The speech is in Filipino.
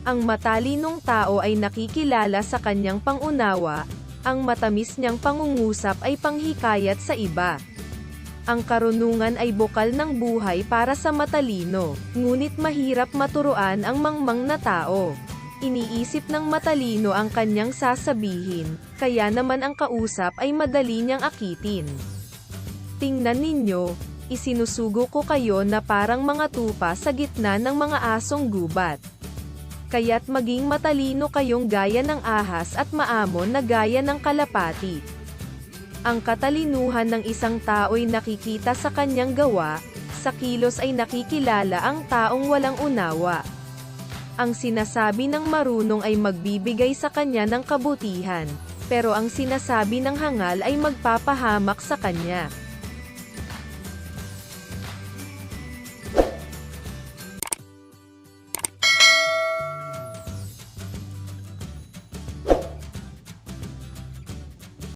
Ang matalinong tao ay nakikilala sa kanyang pangunawa, ang matamis niyang pangungusap ay panghikayat sa iba. Ang karunungan ay bukal ng buhay para sa matalino, ngunit mahirap maturuan ang mangmang na tao. Iniisip ng matalino ang kanyang sasabihin, kaya naman ang kausap ay madali niyang akitin. Tingnan ninyo, isinusugo ko kayo na parang mga tupa sa gitna ng mga asong gubat. Kaya't maging matalino kayong gaya ng ahas at maamon na gaya ng kalapati. Ang katalinuhan ng isang tao'y nakikita sa kanyang gawa, sa kilos ay nakikilala ang taong walang unawa. Ang sinasabi ng marunong ay magbibigay sa kanya ng kabutihan, pero ang sinasabi ng hangal ay magpapahamak sa kanya.